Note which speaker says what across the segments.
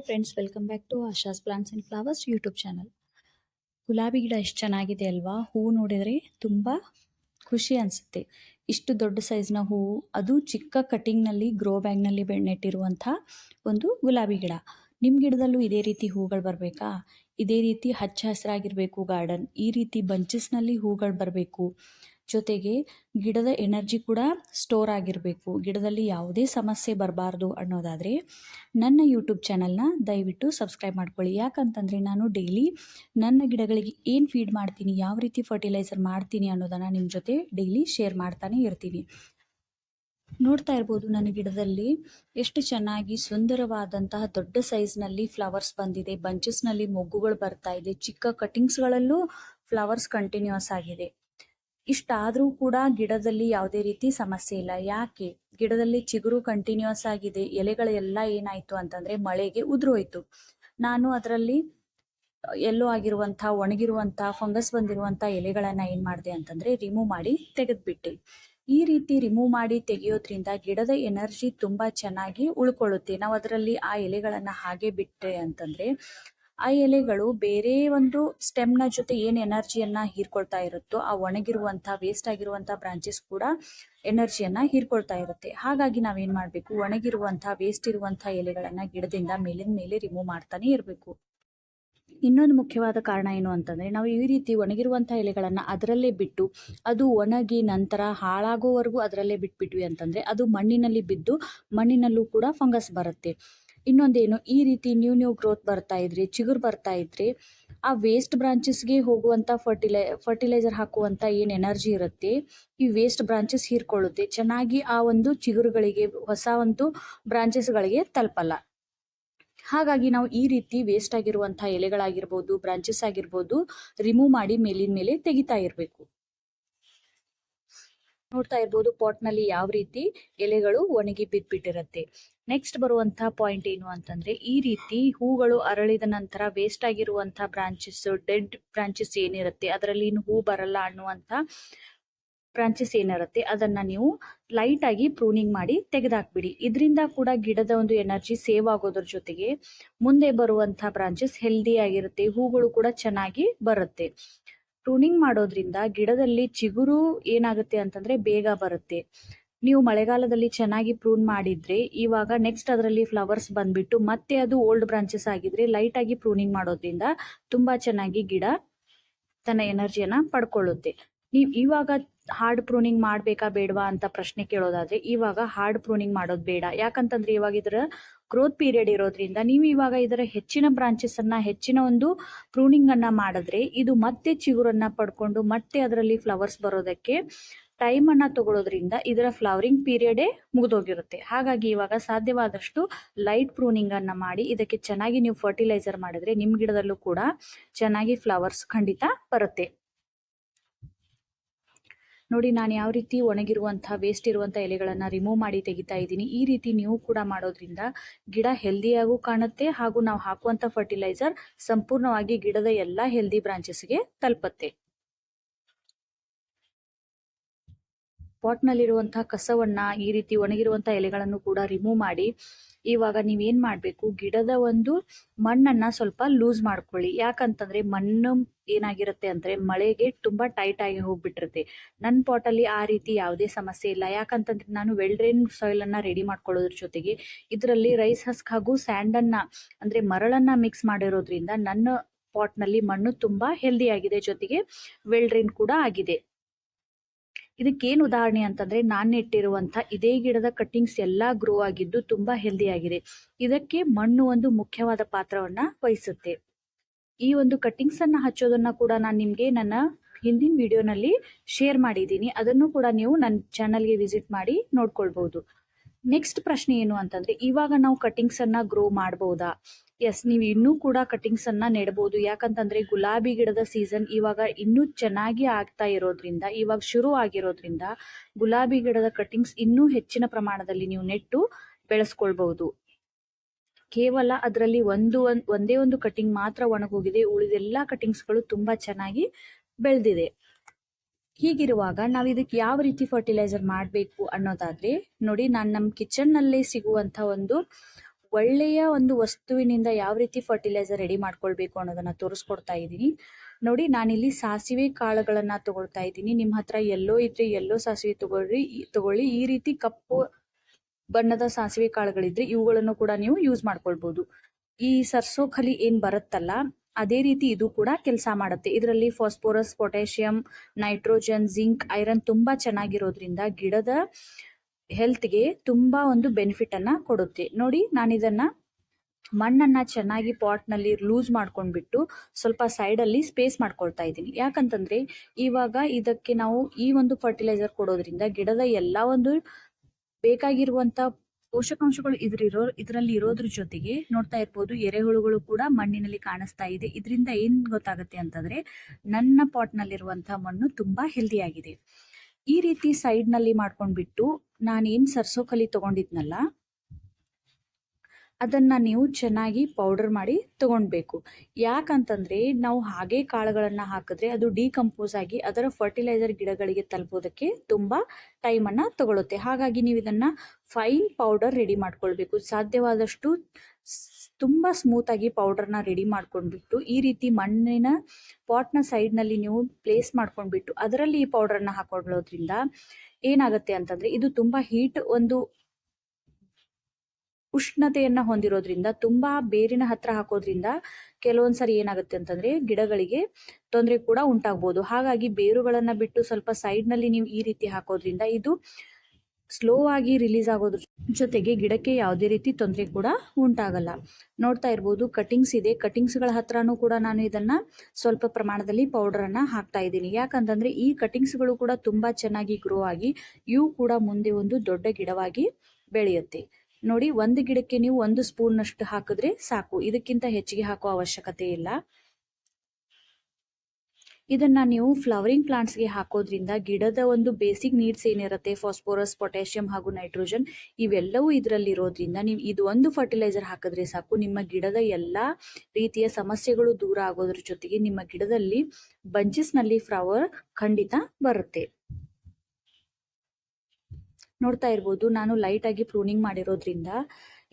Speaker 1: Hi friends welcome back to Asha's plants and flowers YouTube channel ಗುಲಾಬಿ ಗಿಡ ಎಷ್ಟು ಚೆನ್ನಾಗಿದೆ ಅಲ್ವಾ? ಹೂವು ನೋಡಿದರೆ ತುಂಬ ಖುಷಿ ಅನಿಸುತ್ತೆ. ಇಷ್ಟು ದೊಡ್ಡ ಸೈಜ್ನ ಹೂವು ಅದು ಚಿಕ್ಕ ಕಟಿಂಗ್ನಲ್ಲಿ ಗ್ರೋ ಬ್ಯಾಗ್ನಲ್ಲಿ ನೆಟ್ಟಿರುವಂಥ ಒಂದು ಗುಲಾಬಿ ಗಿಡ. ನಿಮ್ಮ ಗಿಡದಲ್ಲೂ ಇದೇ ರೀತಿ ಹೂಗಳು ಬರಬೇಕಾ? ಇದೇ ರೀತಿ ಹಚ್ಚ ಹಸಿರಾಗಿರಬೇಕು ಗಾರ್ಡನ್ ಈ ರೀತಿ ಬಂಚಸ್ನಲ್ಲಿ ಹೂಗಳು ಬರಬೇಕು. ಜೊತೆಗೆ ಗಿಡದ ಎನರ್ಜಿ ಕೂಡ ಸ್ಟೋರ್ ಆಗಿರಬೇಕು. ಗಿಡದಲ್ಲಿ ಯಾವುದೇ ಸಮಸ್ಯೆ ಬರಬಾರ್ದು ಅನ್ನೋದಾದರೆ ನನ್ನ ಯೂಟ್ಯೂಬ್ ಚಾನಲ್ನ ದಯವಿಟ್ಟು ಸಬ್ಸ್ಕ್ರೈಬ್ ಮಾಡ್ಕೊಳ್ಳಿ. ಯಾಕಂತಂದರೆ ನಾನು ಡೈಲಿ ನನ್ನ ಗಿಡಗಳಿಗೆ ಏನು ಫೀಡ್ ಮಾಡ್ತೀನಿ, ಯಾವ ರೀತಿ ಫರ್ಟಿಲೈಸರ್ ಮಾಡ್ತೀನಿ ಅನ್ನೋದನ್ನು ನಿಮ್ಮ ಜೊತೆ ಡೈಲಿ ಶೇರ್ ಮಾಡ್ತಾನೆ ಇರ್ತೀನಿ. ನೋಡ್ತಾ ಇರ್ಬೋದು, ನನ್ನ ಗಿಡದಲ್ಲಿ ಎಷ್ಟು ಚೆನ್ನಾಗಿ ಸುಂದರವಾದಂತಹ ದೊಡ್ಡ ಸೈಜ್ನಲ್ಲಿ ಫ್ಲವರ್ಸ್ ಬಂದಿದೆ. ಬಂಚಸ್ನಲ್ಲಿ ಮೊಗ್ಗುಗಳು ಬರ್ತಾ ಇದೆ. ಚಿಕ್ಕ ಕಟಿಂಗ್ಸ್ಗಳಲ್ಲೂ ಫ್ಲವರ್ಸ್ ಕಂಟಿನ್ಯೂಸ್ ಆಗಿದೆ. ಇಷ್ಟಾದರೂ ಕೂಡ ಗಿಡದಲ್ಲಿ ಯಾವುದೇ ರೀತಿ ಸಮಸ್ಯೆ ಇಲ್ಲ. ಯಾಕೆ? ಗಿಡದಲ್ಲಿ ಚಿಗುರು ಕಂಟಿನ್ಯೂಸ್ ಆಗಿದೆ. ಎಲೆಗಳೆಲ್ಲ ಏನಾಯಿತು ಅಂತಂದರೆ ಮಳೆಗೆ ಉದುರೋಯ್ತು. ನಾನು ಅದರಲ್ಲಿ, ಎಲ್ಲೋ ಆಗಿರುವಂಥ, ಒಣಗಿರುವಂಥ, ಫಂಗಸ್ ಬಂದಿರುವಂಥ ಎಲೆಗಳನ್ನು ಏನು ಮಾಡಿದೆ ಅಂತಂದರೆ ರಿಮೂವ್ ಮಾಡಿ ತೆಗೆದುಬಿಟ್ಟೆ. ಈ ರೀತಿ ರಿಮೂವ್ ಮಾಡಿ ತೆಗೆಯೋದ್ರಿಂದ ಗಿಡದ ಎನರ್ಜಿ ತುಂಬ ಚೆನ್ನಾಗಿ ಉಳ್ಕೊಳ್ಳುತ್ತೆ. ನಾವು ಅದರಲ್ಲಿ ಆ ಎಲೆಗಳನ್ನು ಹಾಗೆ ಬಿಟ್ಟೆ ಅಂತಂದರೆ ಆ ಎಲೆಗಳು ಬೇರೆ ಒಂದು ಸ್ಟೆಮ್ನ ಜೊತೆ ಏನು ಎನರ್ಜಿಯನ್ನು ಹೀರ್ಕೊಳ್ತಾ ಇರುತ್ತೋ, ಆ ಒಣಗಿರುವಂಥ ವೇಸ್ಟ್ ಆಗಿರುವಂಥ ಬ್ರಾಂಚಸ್ ಕೂಡ ಎನರ್ಜಿಯನ್ನು ಹೀರ್ಕೊಳ್ತಾ ಇರುತ್ತೆ. ಹಾಗಾಗಿ ನಾವೇನು ಮಾಡಬೇಕು? ಒಣಗಿರುವಂಥ ವೇಸ್ಟ್ ಇರುವಂಥ ಎಲೆಗಳನ್ನು ಗಿಡದಿಂದ ಮೇಲಿನ ಮೇಲೆ ರಿಮೂವ್ ಮಾಡ್ತಾನೆ ಇರಬೇಕು. ಇನ್ನೊಂದು ಮುಖ್ಯವಾದ ಕಾರಣ ಏನು ಅಂತಂದರೆ, ನಾವು ಈ ರೀತಿ ಒಣಗಿರುವಂಥ ಎಲೆಗಳನ್ನು ಅದರಲ್ಲೇ ಬಿಟ್ಟು, ಅದು ಒಣಗಿ ನಂತರ ಹಾಳಾಗೋವರೆಗೂ ಅದರಲ್ಲೇ ಬಿಟ್ಬಿಟ್ವಿ ಅಂತಂದರೆ, ಅದು ಮಣ್ಣಿನಲ್ಲಿ ಬಿದ್ದು ಮಣ್ಣಿನಲ್ಲೂ ಕೂಡ ಫಂಗಸ್ ಬರುತ್ತೆ. ಇನ್ನೊಂದೇನು, ಈ ರೀತಿ ನ್ಯೂ ನ್ಯೂ ಗ್ರೋತ್ ಬರ್ತಾ ಇದ್ರೆ, ಚಿಗುರು ಬರ್ತಾ ಇದ್ರೆ, ಆ ವೇಸ್ಟ್ ಬ್ರಾಂಚಸ್ಗೆ ಹೋಗುವಂಥ ಫರ್ಟಿಲೈ ಫರ್ಟಿಲೈಸರ್ ಹಾಕುವಂಥ ಏನು ಎನರ್ಜಿ ಇರುತ್ತೆ, ಈ ವೇಸ್ಟ್ ಬ್ರಾಂಚಸ್ ಹೀರ್ಕೊಳ್ಳುತ್ತೆ, ಚೆನ್ನಾಗಿ ಆ ಒಂದು ಚಿಗುರುಗಳಿಗೆ, ಹೊಸ ಒಂದು ಬ್ರಾಂಚಸ್ಗಳಿಗೆ ತಲುಪಲ್ಲ. ಹಾಗಾಗಿ ನಾವು ಈ ರೀತಿ ವೇಸ್ಟ್ ಆಗಿರುವಂಥ ಎಲೆಗಳಾಗಿರ್ಬೋದು ಬ್ರಾಂಚಸ್ ಆಗಿರ್ಬೋದು ರಿಮೂವ್ ಮಾಡಿ ಮೇಲಿನ ಮೇಲೆ ತೆಗಿತಾ ಇರಬೇಕು. ನೋಡ್ತಾ ಇರ್ಬೋದು ಪಾಟ್ನಲ್ಲಿ ಯಾವ ರೀತಿ ಎಲೆಗಳು ಒಣಗಿ ಬಿದ್ದ್ಬಿಟ್ಟಿರುತ್ತೆ ನೆಕ್ಸ್ಟ್ ಬರುವಂತಹ ಪಾಯಿಂಟ್ ಏನು ಅಂತಂದ್ರೆ, ಈ ರೀತಿ ಹೂಗಳು ಅರಳಿದ ನಂತರ ವೇಸ್ಟ್ ಆಗಿರುವಂತಹ ಬ್ರಾಂಚಸ್ ಡೆಡ್ ಬ್ರಾಂಚಸ್ ಏನಿರುತ್ತೆ, ಅದರಲ್ಲಿ ಇನ್ನು ಹೂ ಬರಲ್ಲ ಅನ್ನುವಂತ ಬ್ರಾಂಚಸ್ ಏನಿರುತ್ತೆ, ಅದನ್ನ ನೀವು ಲೈಟ್ ಆಗಿ ಪ್ರೂನಿಂಗ್ ಮಾಡಿ ತೆಗೆದಾಕ್ಬಿಡಿ. ಇದರಿಂದ ಕೂಡ ಗಿಡದ ಒಂದು ಎನರ್ಜಿ ಸೇವ್ ಆಗೋದ್ರ ಜೊತೆಗೆ ಮುಂದೆ ಬರುವಂತಹ ಬ್ರಾಂಚಸ್ ಹೆಲ್ದಿ ಆಗಿರುತ್ತೆ, ಹೂಗಳು ಕೂಡ ಚೆನ್ನಾಗಿ ಬರುತ್ತೆ. ಪ್ರೂನಿಂಗ್ ಮಾಡೋದ್ರಿಂದ ಗಿಡದಲ್ಲಿ ಚಿಗುರು ಏನಾಗುತ್ತೆ ಅಂತಂದ್ರೆ ಬೇಗ ಬರುತ್ತೆ. ನೀವು ಮಳೆಗಾಲದಲ್ಲಿ ಚೆನ್ನಾಗಿ ಪ್ರೂನ್ ಮಾಡಿದ್ರೆ ಇವಾಗ ನೆಕ್ಸ್ಟ್ ಅದರಲ್ಲಿ ಫ್ಲವರ್ಸ್ ಬಂದ್ಬಿಟ್ಟು ಮತ್ತೆ ಅದು ಓಲ್ಡ್ ಬ್ರಾಂಚಸ್ ಆಗಿದ್ರೆ ಲೈಟ್ ಆಗಿ ಪ್ರೂನಿಂಗ್ ಮಾಡೋದ್ರಿಂದ ತುಂಬಾ ಚೆನ್ನಾಗಿ ಗಿಡ ತನ್ನ ಎನರ್ಜಿಯನ್ನ ಪಡ್ಕೊಳ್ಳುತ್ತೆ. ನೀವು ಇವಾಗ ಹಾರ್ಡ್ ಪ್ರೂನಿಂಗ್ ಮಾಡಬೇಕಾ ಬೇಡವಾ ಅಂತ ಪ್ರಶ್ನೆ ಕೇಳೋದಾದರೆ ಇವಾಗ ಹಾರ್ಡ್ ಪ್ರೂನಿಂಗ್ ಮಾಡೋದು ಬೇಡ. ಯಾಕಂತಂದ್ರೆ ಇವಾಗ ಇದರ ಗ್ರೋತ್ ಪೀರಿಯಡ್ ಇರೋದ್ರಿಂದ ನೀವು ಇವಾಗ ಇದರ ಹೆಚ್ಚಿನ ಬ್ರಾಂಚಸ್ ಅನ್ನ, ಹೆಚ್ಚಿನ ಒಂದು ಪ್ರೂನಿಂಗ್ ಅನ್ನ ಮಾಡಿದ್ರೆ ಇದು ಮತ್ತೆ ಚಿಗುರನ್ನ ಪಡ್ಕೊಂಡು ಮತ್ತೆ ಅದರಲ್ಲಿ ಫ್ಲವರ್ಸ್ ಬರೋದಕ್ಕೆ ಟೈಮನ್ನು ತಗೊಳ್ಳೋದ್ರಿಂದ ಇದರ ಫ್ಲವರಿಂಗ್ ಪೀರಿಯಡೇ ಮುಗಿದೋಗಿರುತ್ತೆ. ಹಾಗಾಗಿ ಇವಾಗ ಸಾಧ್ಯವಾದಷ್ಟು ಲೈಟ್ ಪ್ರೂನಿಂಗ್ ಅನ್ನ ಮಾಡಿ ಇದಕ್ಕೆ ಚೆನ್ನಾಗಿ ನೀವು ಫರ್ಟಿಲೈಸರ್ ಮಾಡಿದ್ರೆ ನಿಮ್ಮ ಗಿಡದಲ್ಲೂ ಕೂಡ ಚೆನ್ನಾಗಿ ಫ್ಲವರ್ಸ್ ಖಂಡಿತ ಬರುತ್ತೆ. ನೋಡಿ, ನಾನು ಯಾವ ರೀತಿ ಒಣಗಿರುವಂಥ ವೇಸ್ಟ್ ಇರುವಂಥ ಎಲೆಗಳನ್ನು ರಿಮೂವ್ ಮಾಡಿ ತೆಗಿತಾ ಇದ್ದೀನಿ. ಈ ರೀತಿ ನೀವು ಕೂಡ ಮಾಡೋದ್ರಿಂದ ಗಿಡ ಹೆಲ್ದಿಯಾಗೂ ಕಾಣುತ್ತೆ ಹಾಗೂ ನಾವು ಹಾಕುವಂಥ ಫರ್ಟಿಲೈಸರ್ ಸಂಪೂರ್ಣವಾಗಿ ಗಿಡದ ಎಲ್ಲ ಹೆಲ್ದಿ ಬ್ರಾಂಚಸ್ಗೆ ತಲುಪತ್ತೆ. ಪಾಟ್ನಲ್ಲಿರುವಂತಹ ಕಸವನ್ನು ಈ ರೀತಿ ಒಣಗಿರುವಂಥ ಎಲೆಗಳನ್ನು ಕೂಡ ರಿಮೂವ್ ಮಾಡಿ ಇವಾಗ ನೀವೇನು ಮಾಡಬೇಕು? ಗಿಡದ ಒಂದು ಮಣ್ಣನ್ನ ಸ್ವಲ್ಪ ಲೂಸ್ ಮಾಡ್ಕೊಳ್ಳಿ. ಯಾಕಂತಂದ್ರೆ ಮಣ್ಣು ಏನಾಗಿರುತ್ತೆ ಅಂದ್ರೆ ಮಳೆಗೆ ತುಂಬಾ ಟೈಟ್ ಆಗಿ ಹೋಗ್ಬಿಟ್ಟಿರುತ್ತೆ. ನನ್ನ ಪಾಟಲ್ಲಿ ಆ ರೀತಿ ಯಾವುದೇ ಸಮಸ್ಯೆ ಇಲ್ಲ. ಯಾಕಂತಂದ್ರೆ ನಾನು ವೆಲ್ ಡ್ರೈನ್ ಸಾಯಿಲ್ ಅನ್ನ ರೆಡಿ ಮಾಡ್ಕೊಳ್ಳೋದ್ರ ಜೊತೆಗೆ ಇದರಲ್ಲಿ ರೈಸ್ ಹಸ್ಕ್ ಹಾಗೂ ಸ್ಯಾಂಡ್ ಅಂದರೆ ಮರಳನ್ನ ಮಿಕ್ಸ್ ಮಾಡಿರೋದ್ರಿಂದ ನನ್ನ ಪಾಟ್ನಲ್ಲಿ ಮಣ್ಣು ತುಂಬಾ ಹೆಲ್ದಿ ಆಗಿದೆ ಜೊತೆಗೆ ವೆಲ್ ಡ್ರೈನ್ ಕೂಡ ಆಗಿದೆ. ಇದಕ್ಕೇನು ಉದಾಹರಣೆ ಅಂತಂದರೆ ನಾನು ನೆಟ್ಟಿರುವಂಥ ಇದೇ ಗಿಡದ ಕಟ್ಟಿಂಗ್ಸ್ ಎಲ್ಲ ಗ್ರೋ ಆಗಿದ್ದು ತುಂಬ ಹೆಲ್ದಿಯಾಗಿದೆ ಇದಕ್ಕೆ ಮಣ್ಣು ಒಂದು ಮುಖ್ಯವಾದ ಪಾತ್ರವನ್ನು ವಹಿಸುತ್ತೆ. ಈ ಒಂದು ಕಟ್ಟಿಂಗ್ಸನ್ನು ಹಚ್ಚೋದನ್ನು ಕೂಡ ನಾನು ನಿಮಗೆ ನನ್ನ ಹಿಂದಿನ ವಿಡಿಯೋನಲ್ಲಿ ಶೇರ್ ಮಾಡಿದ್ದೀನಿ. ಅದನ್ನು ಕೂಡ ನೀವು ನನ್ನ ಚಾನಲ್ಗೆ ವಿಸಿಟ್ ಮಾಡಿ ನೋಡ್ಕೊಳ್ಬಹುದು. ನೆಕ್ಸ್ಟ್ ಪ್ರಶ್ನೆ ಏನು ಅಂತಂದ್ರೆ, ಇವಾಗ ನಾವು ಕಟಿಂಗ್ಸ್ ಅನ್ನ ಗ್ರೋ ಮಾಡಬಹುದಾ ಎಸ್ ನೀವು ಇನ್ನೂ ಕೂಡ ಕಟಿಂಗ್ಸ್ ಅನ್ನ ನೆಡಬಹುದು ಯಾಕಂತಂದ್ರೆ, ಗುಲಾಬಿ ಗಿಡದ ಸೀಸನ್ ಇವಾಗ ಇನ್ನೂ ಚೆನ್ನಾಗಿ ಆಗ್ತಾ ಇರೋದ್ರಿಂದ, ಇವಾಗ ಶುರು ಆಗಿರೋದ್ರಿಂದ, ಗುಲಾಬಿ ಗಿಡದ ಕಟಿಂಗ್ಸ್ ಇನ್ನೂ ಹೆಚ್ಚಿನ ಪ್ರಮಾಣದಲ್ಲಿ ನೀವು ನೆಟ್ಟು ಬೆಳೆಸ್ಕೊಳ್ಬಹುದು ಕೇವಲ ಅದರಲ್ಲಿ ಒಂದು ಒಂದೇ ಒಂದು ಕಟಿಂಗ್ ಮಾತ್ರ ಒಣಗೋಗಿದೆ. ಉಳಿದೆಲ್ಲ ಕಟಿಂಗ್ಸ್ಗಳು ತುಂಬಾ ಚೆನ್ನಾಗಿ ಬೆಳೆದಿದೆ. ಹೀಗಿರುವಾಗ ನಾವು ಇದಕ್ಕೆ ಯಾವ ರೀತಿ ಫರ್ಟಿಲೈಸರ್ ಮಾಡಬೇಕು ಅನ್ನೋದಾದ್ರೆ ನೋಡಿ, ನಾನು ನಮ್ಮ ಕಿಚನ್ನಲ್ಲೇ ಸಿಗುವಂಥ ಒಂದು ಒಳ್ಳೆಯ ಒಂದು ವಸ್ತುವಿನಿಂದ ಯಾವ ರೀತಿ ಫರ್ಟಿಲೈಸರ್ ರೆಡಿ ಮಾಡ್ಕೊಳ್ಬೇಕು ಅನ್ನೋದನ್ನ ತೋರಿಸ್ಕೊಡ್ತಾ ಇದ್ದೀನಿ. ನೋಡಿ, ನಾನಿಲ್ಲಿ ಸಾಸಿವೆ ಕಾಳುಗಳನ್ನು ತಗೊಳ್ತಾ ಇದ್ದೀನಿ. ನಿಮ್ಮ ಹತ್ರ ಎಲ್ಲೋ ಇದ್ರೆ ಎಲ್ಲೋ ಸಾಸಿವೆ ತಗೊಳ್ಳಿ ತಗೊಳ್ಳಿ. ಈ ರೀತಿ ಕಪ್ಪು ಬಣ್ಣದ ಸಾಸಿವೆ ಕಾಳುಗಳಿದ್ರೆ ಇವುಗಳನ್ನು ಕೂಡ ನೀವು ಯೂಸ್ ಮಾಡ್ಕೊಳ್ಬೋದು. ಈ ಸರ್ಸೋ ಖಲಿ ಏನ್ ಬರುತ್ತಲ್ಲ ಅದೇ ರೀತಿ ಇದು ಕೂಡ ಕೆಲಸ ಮಾಡುತ್ತೆ. ಇದರಲ್ಲಿ phosphorus, potassium, nitrogen, zinc, iron ತುಂಬ ಚೆನ್ನಾಗಿರೋದ್ರಿಂದ ಗಿಡದ ಹೆಲ್ತ್ಗೆ ತುಂಬ ಒಂದು ಬೆನಿಫಿಟನ್ನು ಕೊಡುತ್ತೆ. ನೋಡಿ, ನಾನಿದನ್ನು ಮಣ್ಣನ್ನು ಚೆನ್ನಾಗಿ ಪಾಟ್ನಲ್ಲಿ ಲೂಸ್ ಮಾಡ್ಕೊಂಡ್ಬಿಟ್ಟು ಸ್ವಲ್ಪ ಸೈಡಲ್ಲಿ ಸ್ಪೇಸ್ ಮಾಡ್ಕೊಳ್ತಾ ಇದ್ದೀನಿ. ಯಾಕಂತಂದರೆ ಇವಾಗ ಇದಕ್ಕೆ ನಾವು ಈ ಒಂದು ಫರ್ಟಿಲೈಸರ್ ಕೊಡೋದ್ರಿಂದ ಗಿಡದ ಎಲ್ಲ ಒಂದು ಬೇಕಾಗಿರುವಂತ ಪೋಷಕಾಂಶಗಳು ಇದ್ರಿರೋ ಇದರಲ್ಲಿ ಇರೋದ್ರ ಜೊತೆಗೆ ನೋಡ್ತಾ ಇರ್ಬೋದು, ಎರೆಹುಳುಗಳು ಕೂಡ ಮಣ್ಣಿನಲ್ಲಿ ಕಾಣಿಸ್ತಾ ಇದೆ. ಇದರಿಂದ ಏನ್ ಗೊತ್ತಾಗುತ್ತೆ ಅಂತಂದ್ರೆ, ನನ್ನ ಪಾಟ್ ನಲ್ಲಿರುವಂತಹ ಮಣ್ಣು ತುಂಬಾ ಹೆಲ್ದಿ ಆಗಿದೆ. ಈ ರೀತಿ ಸೈಡ್ನಲ್ಲಿ ಮಾಡ್ಕೊಂಡ್ಬಿಟ್ಟು ನಾನೇನ್ ಸರ್ಸೋಕಲಿ ತಗೊಂಡಿದ್ನಲ್ಲ ಅದನ್ನ ನೀವು ಚೆನ್ನಾಗಿ ಪೌಡರ್ ಮಾಡಿ ತೊಗೊಳ್ಬೇಕು ಯಾಕಂತಂದರೆ ನಾವು ಹಾಗೆ ಕಾಳುಗಳನ್ನು ಹಾಕಿದ್ರೆ ಅದು ಡಿಕಂಪೋಸ್ ಆಗಿ ಅದರ ಫರ್ಟಿಲೈಸರ್ ಗಿಡಗಳಿಗೆ ತಲುಪೋದಕ್ಕೆ ತುಂಬ ಟೈಮನ್ನು ತಗೊಳುತ್ತೆ. ಹಾಗಾಗಿ ನೀವು ಇದನ್ನು ಫೈನ್ ಪೌಡರ್ ರೆಡಿ ಮಾಡ್ಕೊಳ್ಬೇಕು. ಸಾಧ್ಯವಾದಷ್ಟು ತುಂಬ ಸ್ಮೂತಾಗಿ ಪೌಡರ್ನ ರೆಡಿ ಮಾಡ್ಕೊಂಡ್ಬಿಟ್ಟು ಈ ರೀತಿ ಮಣ್ಣಿನ ಪಾಟ್ನ ಸೈಡ್ನಲ್ಲಿ ನೀವು ಪ್ಲೇಸ್ ಮಾಡ್ಕೊಂಡ್ಬಿಟ್ಟು ಅದರಲ್ಲಿ ಈ ಪೌಡರ್ನ ಹಾಕೊಳ್ಳೋದ್ರಿಂದ ಏನಾಗುತ್ತೆ ಅಂತಂದರೆ ಇದು ತುಂಬ ಹೀಟ್ ಒಂದು ಉಷ್ಣತೆಯನ್ನ ಹೊಂದಿರೋದ್ರಿಂದ, ತುಂಬ ಬೇರಿನ ಹತ್ರ ಹಾಕೋದ್ರಿಂದ ಕೆಲವೊಂದ್ಸರಿ ಏನಾಗುತ್ತೆ ಅಂತಂದರೆ ಗಿಡಗಳಿಗೆ ತೊಂದರೆ ಕೂಡ ಉಂಟಾಗ್ಬೋದು. ಹಾಗಾಗಿ ಬೇರುಗಳನ್ನು ಬಿಟ್ಟು ಸ್ವಲ್ಪ ಸೈಡ್ನಲ್ಲಿ ನೀವು ಈ ರೀತಿ ಹಾಕೋದ್ರಿಂದ ಇದು ಸ್ಲೋ ಆಗಿ ರಿಲೀಸ್ ಆಗೋದ್ರ ಜೊತೆಗೆ ಗಿಡಕ್ಕೆ ಯಾವುದೇ ರೀತಿ ತೊಂದರೆ ಕೂಡ ಉಂಟಾಗಲ್ಲ. ನೋಡ್ತಾ ಇರ್ಬೋದು, ಕಟಿಂಗ್ಸ್ ಇದೆ. ಕಟಿಂಗ್ಸ್ಗಳ ಹತ್ರನೂ ಕೂಡ ನಾನು ಇದನ್ನು ಸ್ವಲ್ಪ ಪ್ರಮಾಣದಲ್ಲಿ ಪೌಡ್ರನ್ನು ಹಾಕ್ತಾ ಇದ್ದೀನಿ. ಯಾಕಂತಂದರೆ ಈ ಕಟಿಂಗ್ಸ್ಗಳು ಕೂಡ ತುಂಬ ಚೆನ್ನಾಗಿ ಗ್ರೋ ಆಗಿ ಇವು ಕೂಡ ಮುಂದೆ ಒಂದು ದೊಡ್ಡ ಗಿಡವಾಗಿ ಬೆಳೆಯುತ್ತೆ. ನೋಡಿ, ಒಂದು ಗಿಡಕ್ಕೆ ನೀವು ಒಂದು ಸ್ಪೂನ್ ಅಷ್ಟು ಹಾಕಿದ್ರೆ ಸಾಕು. ಇದಕ್ಕಿಂತ ಹೆಚ್ಚಿಗೆ ಹಾಕೋ ಅವಶ್ಯಕತೆ ಇಲ್ಲ. ಇದನ್ನ ನೀವು ಫ್ಲವರಿಂಗ್ ಪ್ಲಾಂಟ್ಸ್ಗೆ ಹಾಕೋದ್ರಿಂದ ಗಿಡದ ಒಂದು ಬೇಸಿಕ್ ನೀಡ್ಸ್ ಏನಿರುತ್ತೆ ಫಾಸ್ಫೋರಸ್ ಪೊಟ್ಯಾಷಿಯಂ ಹಾಗೂ ನೈಟ್ರೋಜನ್ ಇವೆಲ್ಲವೂ ಇದರಲ್ಲಿ ಇರೋದ್ರಿಂದ ನೀವು ಇದು ಒಂದು ಫರ್ಟಿಲೈಸರ್ ಹಾಕಿದ್ರೆ ಸಾಕು. ನಿಮ್ಮ ಗಿಡದ ಎಲ್ಲ ರೀತಿಯ ಸಮಸ್ಯೆಗಳು ದೂರ ಆಗೋದ್ರ ಜೊತೆಗೆ ನಿಮ್ಮ ಗಿಡದಲ್ಲಿ ಬಂಚಸ್ನಲ್ಲಿ ಫ್ಲವರ್ ಖಂಡಿತ ಬರುತ್ತೆ. ನೋಡ್ತಾ ಇರ್ಬೋದು. ನಾನು ಲೈಟ್ ಆಗಿ ಪ್ರೂನಿಂಗ್ ಮಾಡಿರೋದ್ರಿಂದ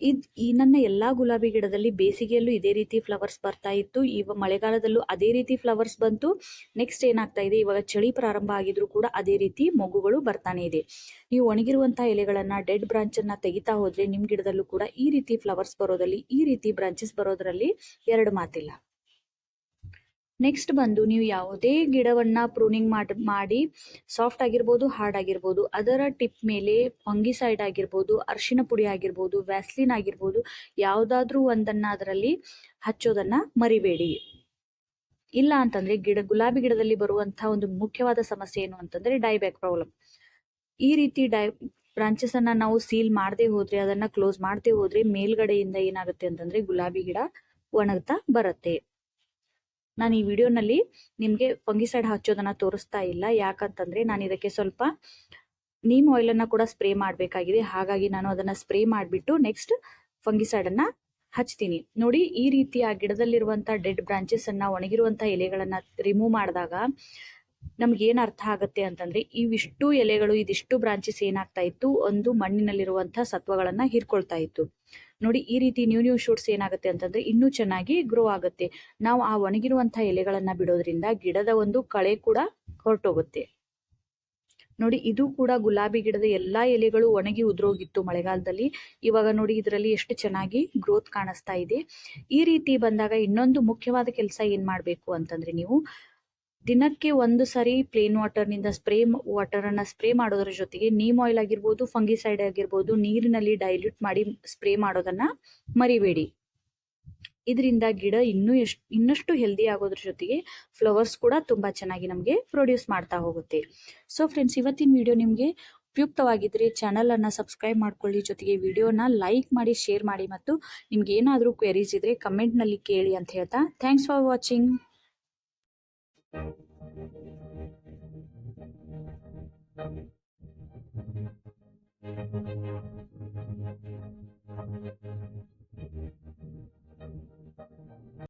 Speaker 1: ಇದು ಈ ನನ್ನ ಎಲ್ಲ ಗುಲಾಬಿ ಗಿಡದಲ್ಲಿ ಬೇಸಿಗೆಯಲ್ಲೂ ಇದೇ ರೀತಿ ಫ್ಲವರ್ಸ್ ಬರ್ತಾ ಇತ್ತು. ಇವ ಮಳೆಗಾಲದಲ್ಲೂ ಅದೇ ರೀತಿ ಫ್ಲವರ್ಸ್ ಬಂತು. ನೆಕ್ಸ್ಟ್ ಏನಾಗ್ತಾ ಇದೆ? ಇವಾಗ ಚಳಿ ಪ್ರಾರಂಭ ಆಗಿದ್ರೂ ಕೂಡ ಅದೇ ರೀತಿ ಮೊಗ್ಗುಗಳು ಬರ್ತಾನೆ ಇದೆ. ನೀವು ಒಣಗಿರುವಂತಹ ಎಲೆಗಳನ್ನ ಡೆಡ್ ಬ್ರಾಂಚ್ ಅನ್ನ ತೆಗಿತಾ ಹೋದ್ರೆ ನಿಮ್ ಗಿಡದಲ್ಲೂ ಕೂಡ ಈ ರೀತಿ ಫ್ಲವರ್ಸ್ ಬರೋದಲ್ಲಿ ಈ ರೀತಿ ಬ್ರಾಂಚಸ್ ಬರೋದ್ರಲ್ಲಿ ಎರಡು ಮಾತಿಲ್ಲ. ನೆಕ್ಸ್ಟ್ ಬಂದು ನೀವು ಯಾವುದೇ ಗಿಡವನ್ನ ಪ್ರೂನಿಂಗ್ ಮಾಡಿ ಮಾಡಿ ಸಾಫ್ಟ್ ಆಗಿರ್ಬೋದು ಹಾರ್ಡ್ ಆಗಿರ್ಬೋದು, ಅದರ ಟಿಪ್ ಮೇಲೆ ಫಂಗಿಸೈಡ್ ಆಗಿರ್ಬೋದು ಅರಿಶಿನ ಪುಡಿ ಆಗಿರ್ಬೋದು ವ್ಯಾಸ್ಲಿನ್ ಆಗಿರ್ಬೋದು, ಯಾವುದಾದ್ರೂ ಒಂದನ್ನ ಅದರಲ್ಲಿ ಹಚ್ಚೋದನ್ನ ಮರಿಬೇಡಿ. ಇಲ್ಲ ಅಂತಂದ್ರೆ ಗಿಡ, ಗುಲಾಬಿ ಗಿಡದಲ್ಲಿ ಬರುವಂಥ ಒಂದು ಮುಖ್ಯವಾದ ಸಮಸ್ಯೆ ಏನು ಅಂತಂದ್ರೆ ಡೈಬ್ಯಾಕ್ ಪ್ರಾಬ್ಲಮ್ ಈ ರೀತಿ ಡೈ ಬ್ರಾಂಚಸ್ ಅನ್ನ ನಾವು ಸೀಲ್ ಮಾಡದೆ ಹೋದರೆ, ಅದನ್ನ ಕ್ಲೋಸ್ ಮಾಡದೆ ಹೋದರೆ ಮೇಲ್ಗಡೆಯಿಂದ ಏನಾಗುತ್ತೆ ಅಂತಂದ್ರೆ ಗುಲಾಬಿ ಗಿಡ ಒಣಗ್ತಾ ಬರುತ್ತೆ. ನಾನು ಈ ವಿಡಿಯೋನಲ್ಲಿ ನಿಮಗೆ ಫಂಗಿಸೈಡ್ ಹಚ್ಚೋದನ್ನು ತೋರಿಸ್ತಾ ಇಲ್ಲ. ಯಾಕಂತಂದರೆ ನಾನು ಇದಕ್ಕೆ ಸ್ವಲ್ಪ ನೀಮ್ ಆಯಿಲನ್ನು ಕೂಡ ಸ್ಪ್ರೇ ಮಾಡಬೇಕಾಗಿದೆ. ಹಾಗಾಗಿ ನಾನು ಅದನ್ನು ಸ್ಪ್ರೇ ಮಾಡಿಬಿಟ್ಟು ನೆಕ್ಸ್ಟ್ ಫಂಗಿಸೈಡನ್ನು ಹಚ್ತೀನಿ. ನೋಡಿ, ಈ ರೀತಿ ಆ ಗಿಡದಲ್ಲಿರುವಂಥ ಡೆಡ್ ಬ್ರಾಂಚಸನ್ನು ಒಣಗಿರುವಂಥ ಎಲೆಗಳನ್ನು ರಿಮೂವ್ ಮಾಡಿದಾಗ ನಮ್ಗೆ ಏನು ಅರ್ಥ ಆಗುತ್ತೆ ಅಂತಂದರೆ, ಇವಿಷ್ಟು ಎಲೆಗಳು, ಇದಿಷ್ಟು ಬ್ರಾಂಚಸ್ ಏನಾಗ್ತಾ ಇತ್ತು, ಒಂದು ಮಣ್ಣಿನಲ್ಲಿರುವಂಥ ಸತ್ವಗಳನ್ನು ಹೀರ್ಕೊಳ್ತಾ ಇತ್ತು. ನೋಡಿ, ಈ ರೀತಿ ನ್ಯೂ ನ್ಯೂ ಶೂಟ್ಸ್ ಏನಾಗುತ್ತೆ ಅಂತಂದ್ರೆ ಇನ್ನೂ ಚೆನ್ನಾಗಿ ಗ್ರೋ ಆಗುತ್ತೆ. ನಾವು ಆ ಒಣಗಿರುವಂತಹ ಎಲೆಗಳನ್ನ ಬಿಡೋದ್ರಿಂದ ಗಿಡದ ಒಂದು ಕಳೆ ಕೂಡ ಹೊರಟೋಗುತ್ತೆ. ನೋಡಿ, ಇದು ಕೂಡ ಗುಲಾಬಿ ಗಿಡದ ಎಲ್ಲಾ ಎಲೆಗಳು ಒಣಗಿ ಉದುರೋಗಿತ್ತು ಮಳೆಗಾಲದಲ್ಲಿ. ಇವಾಗ ನೋಡಿ, ಇದರಲ್ಲಿ ಎಷ್ಟು ಚೆನ್ನಾಗಿ ಗ್ರೋತ್ ಕಾಣಿಸ್ತಾ ಇದೆ. ಈ ರೀತಿ ಬಂದಾಗ ಇನ್ನೊಂದು ಮುಖ್ಯವಾದ ಕೆಲಸ ಏನ್ ಮಾಡಬೇಕು ಅಂತಂದ್ರೆ ನೀವು ದಿನಕ್ಕೆ ಒಂದು ಸಾರಿ ಪ್ಲೇನ್ ವಾಟರ್ನಿಂದ ಸ್ಪ್ರೇ ವಾಟರನ್ನು ಸ್ಪ್ರೇ ಮಾಡೋದ್ರ ಜೊತೆಗೆ ನೀಮ್ ಆಯಿಲ್ ಆಗಿರ್ಬೋದು ಫಂಗಿಸೈಡ್ ಆಗಿರ್ಬೋದು, ನೀರಿನಲ್ಲಿ ಡೈಲ್ಯೂಟ್ ಮಾಡಿ ಸ್ಪ್ರೇ ಮಾಡೋದನ್ನು ಮರಿಬೇಡಿ. ಇದರಿಂದ ಗಿಡ ಇನ್ನೂ ಎಷ್ಟು ಇನ್ನಷ್ಟು ಹೆಲ್ದಿ ಆಗೋದ್ರ ಜೊತೆಗೆ ಫ್ಲವರ್ಸ್ ಕೂಡ ತುಂಬ ಚೆನ್ನಾಗಿ ನಮಗೆ ಪ್ರೊಡ್ಯೂಸ್ ಮಾಡ್ತಾ ಹೋಗುತ್ತೆ. ಸೊ ಫ್ರೆಂಡ್ಸ್ ಇವತ್ತಿನ ವಿಡಿಯೋ ನಿಮಗೆ ಉಪಯುಕ್ತವಾಗಿದ್ದರೆ ಚಾನಲನ್ನು ಸಬ್ಸ್ಕ್ರೈಬ್ ಮಾಡ್ಕೊಳ್ಳಿ. ಜೊತೆಗೆ ವಿಡಿಯೋನ ಲೈಕ್ ಮಾಡಿ ಶೇರ್ ಮಾಡಿ ಮತ್ತು ನಿಮ್ಗೆ ಏನಾದರೂ ಕ್ವೆರೀಸ್ ಇದ್ದರೆ ಕಮೆಂಟ್ನಲ್ಲಿ ಕೇಳಿ ಅಂತ ಹೇಳ್ತಾ thanks for watching
Speaker 2: Thank you.